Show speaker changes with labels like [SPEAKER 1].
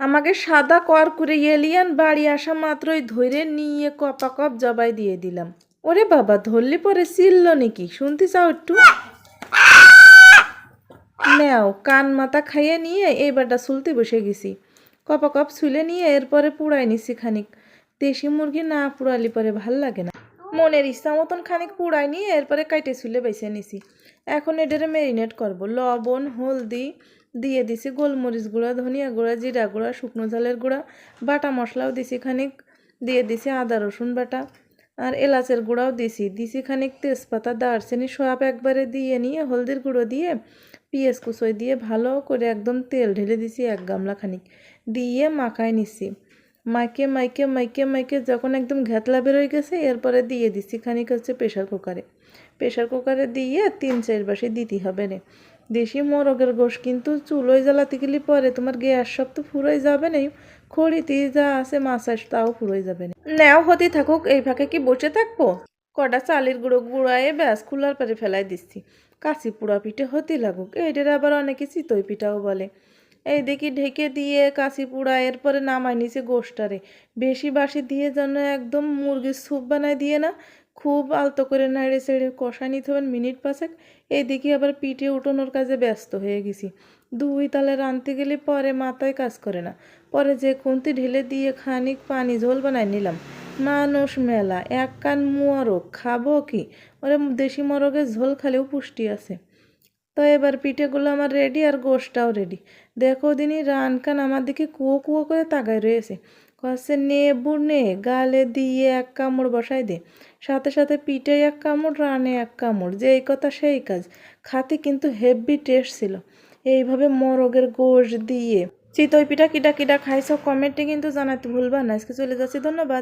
[SPEAKER 1] আমাকে সাদা কর করে এলিয়ান বাড়ি আসা মাত্রই ধরে নিয়ে কপা কপ জবাই দিয়ে দিলাম। ওরে বাবা, ধরলি পরে চিল্ল নাকি? শুনতে চাও একটু? নেও, কান মাথা খাইয়ে নিয়ে এইবারটা সুলতে বসে গেছি। কপা কপ ছুলে নিয়ে এরপরে পুড়াই নিছি খানিক। দেশি মুরগি না পুড়ালি পরে ভালো লাগে না। মনের ইচ্ছা মতন খানিক পুড়াই নিয়ে এরপরে কাইটে ছুলে বেছে নিছি। এখন এটারে ম্যারিনেট করব। লবণ, হলদি দিয়ে দিছি, গোলমরিচ গুঁড়া, ধনিয়া গুঁড়া, জিরা গুঁড়া, শুকনো ঝালের গুঁড়া, বাটা মশলাও দিছি খানিক, দিয়ে দিছি আদা, রসুন বাটা, আর এলাচের গুঁড়াও দিছি। দিছি খানিক তেজপাতা, দারচিনি সব একবারে দিয়ে নিয়ে হলদির গুঁড়ো দিয়ে পিঁয়াজ কুচোয় দিয়ে ভালো করে একদম তেল ঢেলে দিছি এক গামলা খানিক। দিয়ে মাখায় নিছি। মাইকে মাইকে মাইকে মাইকে যখন একদম ঘ্যাতলা বেরোয় গেছে, এরপরে দিয়ে দিছি খানিক হচ্ছে প্রেশার কুকারে। প্রেশার কুকারে দিয়ে তিন চার বাসে দিতে হবে রে দেশি মোরগের গোশ কিন্তু চুলোয় জ্বালাতে গেলে পরে তোমার গ্যাস সব তো ফুরোই যাবে না খড়িতে যা আছে মাছাস তাও ফুরোই যাবে না নেও হতে থাকুক, এই ফাঁকে কি বসে থাকব? কটা চালের গুঁড়ো গুঁড়ায়ে ব্যাস কুলার পরে ফেলাই দিচ্ছি। কাশি পোড়া পিঠে হতে লাগুক, এইটার আবার অনেকে চিতই পিঠাও বলে। এই দেখি ঢেকে দিয়ে কাশি পোড়া, এরপরে নামাই নিছে গোষ্ঠটারে বেশি বাসি দিয়ে যেন একদম মুরগির স্যুপ বানায় দিয়ে না, খুব আলতো করে নাড়ে চেড়ে কষা নিতে হবেন মিনিট পাঁচেক। এইদিকে আবার পিঠে উঠোনোর কাজে ব্যস্ত হয়ে গেছি। দুই তালে রাঁধতে গেলে পরে মাথায় কাজ করে না। পরে যে খুন্তি ঢেলে দিয়ে খানিক পানি ঝোল বানাই নিলাম। মানুষ মেলা, এক কান মোরগ খাব কি? ওরে দেশি মোরগের ঝোল খালেও পুষ্টি আছে। তো এবার পিঠেগুলো আমার রেডি আর গোশটাও রেডি দেখো দিনই রান কান আমার দিকে কুয়ো কুয়ো করে তাকায় রয়েছে। কষে নে, গালে দিয়ে এক কামড় বসাই দে। সাথে সাথে পিঠে এক কামড়, রানে এক কামড় যে এই কথা সেই কাজ। খাতে কিন্তু হেভি টেস্ট ছিল। এইভাবে মোরগের গোশ দিয়ে। চিতই পিঠা কিটা কিটা খাইছো কমেন্টে কিন্তু জানাতে ভুলবা না। আজকে চলে যাচ্ছি, ধন্যবাদ।